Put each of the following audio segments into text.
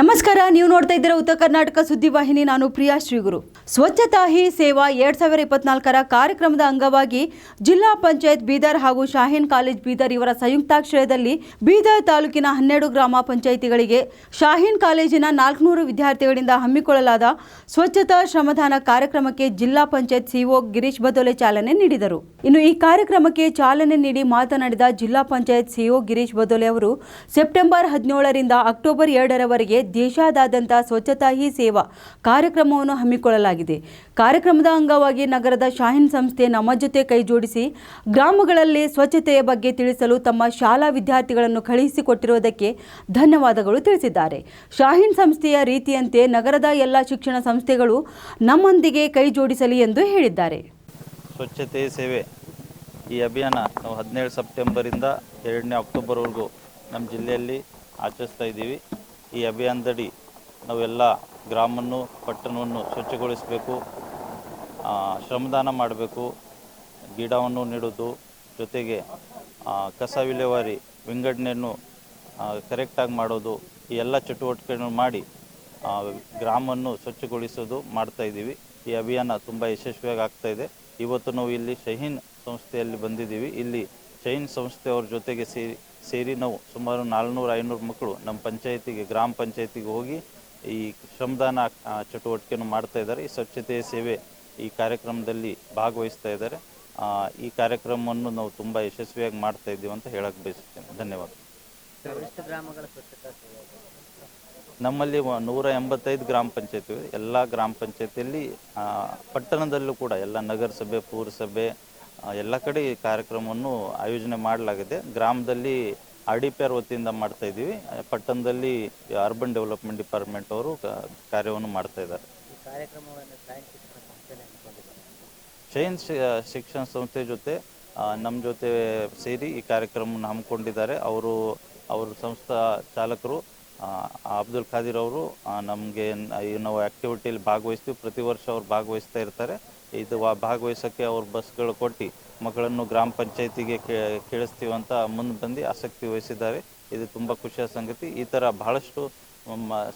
ನಮಸ್ಕಾರ. ನೀವು ನೋಡ್ತಾ ಇದ್ದೀರಾ ಉತ್ತರ ಕರ್ನಾಟಕ ಸುದ್ದಿವಾಹಿನಿ ನಾನು ಪ್ರಿಯಾ ಶ್ರೀಗುರು. ಸ್ವಚ್ಛತಾ ಹಿ ಸೇವಾ ಎರಡ್ ಸಾವಿರ ಇಪ್ಪತ್ನಾಲ್ಕರ ಕಾರ್ಯಕ್ರಮದ ಅಂಗವಾಗಿ ಜಿಲ್ಲಾ ಪಂಚಾಯತ್ ಬೀದರ್ ಹಾಗೂ ಶಾಹೀನ್ ಕಾಲೇಜ್ ಬೀದರ್ ಇವರ ಸಂಯುಕ್ತಾಶ್ರಯದಲ್ಲಿ ಬೀದರ್ ತಾಲೂಕಿನ ಹನ್ನೆರಡು ಗ್ರಾಮ ಪಂಚಾಯಿತಿಗಳಿಗೆ ಶಾಹೀನ್ ಕಾಲೇಜಿನ ನಾಲ್ಕುನೂರು ವಿದ್ಯಾರ್ಥಿಗಳಿಂದ ಹಮ್ಮಿಕೊಳ್ಳಲಾದ ಸ್ವಚ್ಛತಾ ಶ್ರಮದಾನ ಕಾರ್ಯಕ್ರಮಕ್ಕೆ ಜಿಲ್ಲಾ ಪಂಚಾಯತ್ ಸಿಒ ಗಿರೀಶ್ ಬದೋಲೆ ಚಾಲನೆ ನೀಡಿದರು. ಇನ್ನು ಈ ಕಾರ್ಯಕ್ರಮಕ್ಕೆ ಚಾಲನೆ ನೀಡಿ ಮಾತನಾಡಿದ ಜಿಲ್ಲಾ ಪಂಚಾಯತ್ ಸಿಒ ಗಿರೀಶ್ ಬದೋಲೆ ಅವರು, ಸೆಪ್ಟೆಂಬರ್ ಹದಿನೇಳರಿಂದ ಅಕ್ಟೋಬರ್ ಎರಡರವರೆಗೆ ದೇಶಾದ್ಯಂತ ಸ್ವಚ್ಛತಾ ಹಿ ಸೇವಾ ಕಾರ್ಯಕ್ರಮವನ್ನು ಹಮ್ಮಿಕೊಳ್ಳಲಾಗಿದೆ. ಕಾರ್ಯಕ್ರಮದ ಅಂಗವಾಗಿ ನಗರದ ಶಾಹೀನ್ ಸಂಸ್ಥೆ ನಮ್ಮ ಜೊತೆ ಕೈಜೋಡಿಸಿ ಗ್ರಾಮಗಳಲ್ಲಿ ಸ್ವಚ್ಛತೆಯ ಬಗ್ಗೆ ತಿಳಿಸಲು ತಮ್ಮ ಶಾಲಾ ವಿದ್ಯಾರ್ಥಿಗಳನ್ನು ಕಳುಹಿಸಿಕೊಟ್ಟಿರುವುದಕ್ಕೆ ಧನ್ಯವಾದಗಳು ತಿಳಿಸಿದ್ದಾರೆ. ಶಾಹೀನ್ ಸಂಸ್ಥೆಯ ರೀತಿಯಂತೆ ನಗರದ ಎಲ್ಲ ಶಿಕ್ಷಣ ಸಂಸ್ಥೆಗಳು ನಮ್ಮೊಂದಿಗೆ ಕೈಜೋಡಿಸಲಿ ಎಂದು ಹೇಳಿದ್ದಾರೆ. ಸ್ವಚ್ಛತೆ ಸೇವೆ ಈ ಅಭಿಯಾನ ನಾವು ಹದಿನೇಳು ಸೆಪ್ಟೆಂಬರಿಂದ ಎರಡನೇ ಅಕ್ಟೋಬರ್ವರೆಗೂ ನಮ್ಮ ಜಿಲ್ಲೆಯಲ್ಲಿ ಆಚರಿಸ್ತಾ ಇದ್ದೀವಿ. ಈ ಅಭಿಯಾನದಡಿ ನಾವೆಲ್ಲ ಗ್ರಾಮವನ್ನು, ಪಟ್ಟಣವನ್ನು ಸ್ವಚ್ಛಗೊಳಿಸಬೇಕು ಶ್ರಮದಾನ ಮಾಡಬೇಕು, ಗಿಡವನ್ನು ನೆಡೋದು, ಜೊತೆಗೆ ಕಸ ವಿಲೇವಾರಿ, ವಿಂಗಡಣೆಯನ್ನು ಕರೆಕ್ಟಾಗಿ ಮಾಡೋದು, ಈ ಎಲ್ಲ ಚಟುವಟಿಕೆಗಳನ್ನು ಮಾಡಿ ಗ್ರಾಮವನ್ನು ಸ್ವಚ್ಛಗೊಳಿಸೋದು ಮಾಡ್ತಾಯಿದ್ದೀವಿ ಈ ಅಭಿಯಾನ ತುಂಬ ಯಶಸ್ವಿಯಾಗಿ ಆಗ್ತಾಯಿದೆ ಇವತ್ತು ನಾವು ಇಲ್ಲಿ ಶಹೀನ್ ಸಂಸ್ಥೆಯಲ್ಲಿ ಬಂದಿದ್ದೀವಿ. ಇಲ್ಲಿ ಶಹೀನ್ ಸಂಸ್ಥೆಯವ್ರ ಜೊತೆಗೆ ಸೇರಿ ಸೇರಿ ನಾವು ಸುಮಾರು ನಾಲ್ನೂರು ಐನೂರು ಮಕ್ಕಳು ನಮ್ಮ ಪಂಚಾಯತಿಗೆ, ಗ್ರಾಮ ಪಂಚಾಯತಿಗೆ ಹೋಗಿ ಈ ಶ್ರಮದಾನ ಚಟುವಟಿಕೆಯನ್ನು ಮಾಡ್ತಾ ಇದ್ದಾರೆ. ಈ ಸ್ವಚ್ಛತೆ ಸೇವೆ ಈ ಕಾರ್ಯಕ್ರಮದಲ್ಲಿ ಭಾಗವಹಿಸ್ತಾ ಇದ್ದಾರೆ. ಆ, ಈ ಕಾರ್ಯಕ್ರಮವನ್ನು ನಾವು ತುಂಬ ಯಶಸ್ವಿಯಾಗಿ ಮಾಡ್ತಾ ಇದ್ದೀವಿ ಅಂತ ಹೇಳಕ್ಕೆ ಬಯಸುತ್ತೇನೆ. ಧನ್ಯವಾದ. ನಮ್ಮಲ್ಲಿ ನೂರ ಎಂಬತ್ತೈದು ಗ್ರಾಮ ಪಂಚಾಯತಿ ಇದೆ. ಎಲ್ಲ ಗ್ರಾಮ ಪಂಚಾಯತಿಯಲ್ಲಿ ಆ, ಪಟ್ಟಣದಲ್ಲೂ ಕೂಡ ಎಲ್ಲ ನಗರಸಭೆ ಪುರಸಭೆ ಎಲ್ಲ ಕಡೆ ಈ ಕಾರ್ಯಕ್ರಮವನ್ನು ಆಯೋಜನೆ ಮಾಡಲಾಗಿದೆ. ಗ್ರಾಮದಲ್ಲಿ ಆರ್ ಡಿ ಪಿ ಆರ್ ವತಿಯಿಂದ ಮಾಡ್ತಾ ಇದ್ದೀವಿ. ಪಟ್ಟಣದಲ್ಲಿ ಅರ್ಬನ್ ಡೆವಲಪ್ಮೆಂಟ್ ಡಿಪಾರ್ಟ್ಮೆಂಟ್ ಅವರು ಕಾರ್ಯವನ್ನು ಮಾಡ್ತಾ ಇದ್ದಾರೆ. ಸಾಯನ್ ಶಿಕ್ಷಣ ಸಂಸ್ಥೆ ಜೊತೆ ನಮ್ಮ ಜೊತೆ ಸೇರಿ ಈ ಕಾರ್ಯಕ್ರಮವನ್ನು ಹಮ್ಮಿಕೊಂಡಿದ್ದಾರೆ. ಅವರು ಅವರು ಸಂಸ್ಥಾ ಚಾಲಕರು ಆ, ಅಬ್ದುಲ್ ಖಾದಿರ್ ಅವರು ನಮಗೆ ನಾವು ಆ್ಯಕ್ಟಿವಿಟಿಯಲ್ಲಿ ಭಾಗವಹಿಸ್ತೀವಿ. ಪ್ರತಿ ವರ್ಷ ಅವ್ರು ಭಾಗವಹಿಸ್ತಾ ಇರ್ತಾರೆ. ಇದು ಭಾಗವಹಿಸೋಕ್ಕೆ ಅವ್ರು ಬಸ್ಗಳು ಕೊಟ್ಟು ಮಕ್ಕಳನ್ನು ಗ್ರಾಮ ಪಂಚಾಯತಿಗೆ ಕೇಳಿಸ್ತೀವಿ ಅಂತ ಮುಂದೆ ಬಂದು ಆಸಕ್ತಿ ವಹಿಸಿದ್ದಾರೆ. ಇದು ತುಂಬ ಖುಷಿಯ ಸಂಗತಿ. ಈ ಥರ ಬಹಳಷ್ಟು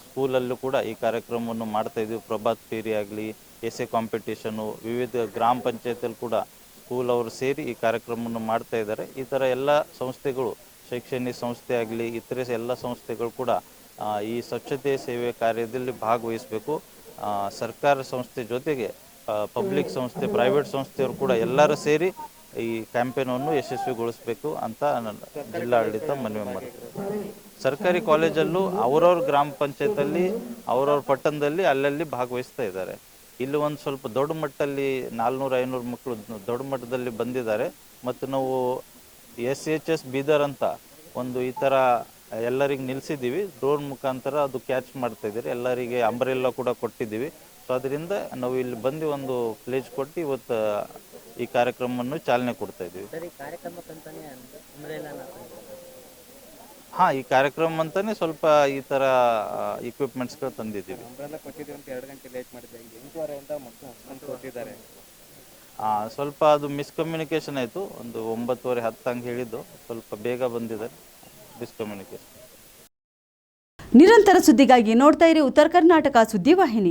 ಸ್ಕೂಲಲ್ಲೂ ಕೂಡ ಈ ಕಾರ್ಯಕ್ರಮವನ್ನು ಮಾಡ್ತಾ ಇದ್ದೀವಿ. ಪ್ರಭಾತ್ ಫೇರಿ ಆಗಲಿ ಎಸೆ ಕಾಂಪಿಟೇಷನು, ವಿವಿಧ ಗ್ರಾಮ ಪಂಚಾಯತಿಯಲ್ಲಿ ಕೂಡ ಸ್ಕೂಲ್ ಅವರು ಸೇರಿ ಈ ಕಾರ್ಯಕ್ರಮವನ್ನು ಮಾಡ್ತಾ ಇದ್ದಾರೆ. ಈ ಥರ ಎಲ್ಲ ಸಂಸ್ಥೆಗಳು, ಶೈಕ್ಷಣಿಕ ಸಂಸ್ಥೆ ಆಗಲಿ, ಇತರೆ ಎಲ್ಲ ಸಂಸ್ಥೆಗಳು ಕೂಡ ಈ ಸ್ವಚ್ಛತೆ ಸೇವೆ ಕಾರ್ಯದಲ್ಲಿ ಭಾಗವಹಿಸಬೇಕು. ಸರ್ಕಾರ ಸಂಸ್ಥೆ ಜೊತೆಗೆ ಪಬ್ಲಿಕ್ ಸಂಸ್ಥೆ ಪ್ರೈವೇಟ್ ಸಂಸ್ಥೆಯವರು ಕೂಡ ಎಲ್ಲರೂ ಸೇರಿ ಈ ಕ್ಯಾಂಪೇನ್ ಅನ್ನು ಯಶಸ್ವಿಗೊಳಿಸಬೇಕು ಅಂತ ಜಿಲ್ಲಾಡಳಿತ ಮನವಿ ಮಾಡ್ತಾರೆ ಸರ್ಕಾರಿ ಕಾಲೇಜಲ್ಲೂ ಅವ್ರವ್ರ ಗ್ರಾಮ ಪಂಚಾಯತಲ್ಲಿ ಅವ್ರವ್ರ ಪಟ್ಟಣದಲ್ಲಿ ಅಲ್ಲಲ್ಲಿ ಭಾಗವಹಿಸ್ತಾ ಇದ್ದಾರೆ. ಇಲ್ಲಿ ಒಂದು ಸ್ವಲ್ಪ ದೊಡ್ಡ ಮಟ್ಟದಲ್ಲಿ ನಾಲ್ನೂರು, ಐನೂರು ಮಕ್ಕಳು ದೊಡ್ಡ ಮಟ್ಟದಲ್ಲಿ ಬಂದಿದ್ದಾರೆ. ಮತ್ತು ನಾವು ಎಸ್ ಎಚ್ ಎಸ್, ಬೀದರ್ ಅಂತ ಒಂದು ಈ ಥರ ಎಲ್ಲರಿಗೆ ನಿಲ್ಲಿಸಿದ್ದೀವಿ ಡ್ರೋನ್ ಮುಖಾಂತರ ಅದು ಕ್ಯಾಚ್ ಮಾಡ್ತಾ ಇದ್ದೀರಿ. ಎಲ್ಲರಿಗೆ ಅಂಬ್ರೆಲ್ಲ ಕೂಡ ಕೊಟ್ಟಿದ್ದೀವಿ. ಅದರಿಂದ ನಾವು ಇಲ್ಲಿ ಬಂದು ಒಂದು ಪ್ಲೇಜ್ ಕೊಟ್ಟು ಇವತ್ತು ಈ ಕಾರ್ಯಕ್ರಮವನ್ನು ಚಾಲನೆ ಕೊಡ್ತಾ ಇದ್ದೀವಿ. ಹಾ ಈ ಕಾರ್ಯಕ್ರಮ ಅಂತಾನೆ ಸ್ವಲ್ಪ ಈ ತರ ಇಕ್ವಿಪ್ಮೆಂಟ್ಸ್ ತಂದಿದ್ದೀವಿ. ಹಾ ಕೊಟ್ಟಿದ್ದೀವಿ ಅಂತ ಎರಡು ಗಂಟೆ ಲೇಟ್ ಮಾಡಿದೆ ಈಗ ಎಂಟೂವರೆಯಿಂದ ಮಕ್ಕಳು ಕೊಟ್ಟಿದ್ದಾರೆ. ಆ, ಸ್ವಲ್ಪ ಅದು ಮಿಸ್ಕಮ್ಯುನಿಕೇಶನ್ ಆಯಿತು. ಒಂದು ಒಂಬತ್ತುವರೆ ಹತ್ತು ಹಂಗೆ ಹೇಳಿದ್ದು. ಸ್ವಲ್ಪ ಬೇಗ ಬಂದಿದೆ ಮಿಸ್ಕಮ್ಯುನಿಕೇಶನ್ ನಿರಂತರ ಸುದ್ದಿಗಾಗಿ ನೋಡ್ತಾ ಇರಿ ಉತ್ತರ ಕರ್ನಾಟಕ ಸುದ್ದಿವಾಹಿನಿ.